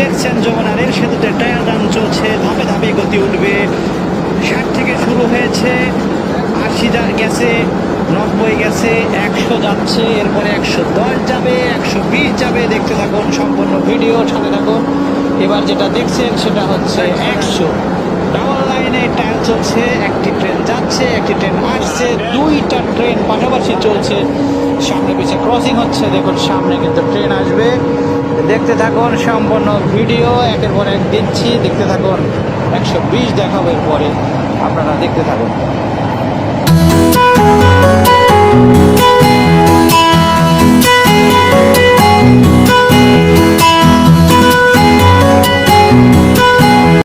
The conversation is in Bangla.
দেখছেন যমুনা রেল সেতুতে টায়ার দাম চলছে, ধাপে ধাপে গতি উঠবে। ষাট থেকে শুরু হয়েছে, আশি গেছে, নব্বই গেছে, একশো যাচ্ছে, এরপরে একশো দশ যাবে, একশো বিশ যাবে। দেখতে থাকুন সম্পূর্ণ ভিডিও, সাথে থাকুন। এবার যেটা দেখছেন সেটা হচ্ছে একশো। ডাবল লাইনে ট্রেন চলছে, একটি ট্রেন যাচ্ছে, একটি ট্রেন আসছে, দুইটা ট্রেন পাশাপাশি চলছে। সামনে পিছিয়ে ক্রসিং হচ্ছে, দেখুন সামনে কিন্তু ট্রেন আসবে। দেখতে থাকুন সম্পূর্ণ ভিডিও, একের পর এক দিচ্ছি দেখতে থাকুন। একশো বিশ দেখাবো এরপরে। আপনারা দেখতে থাকুন।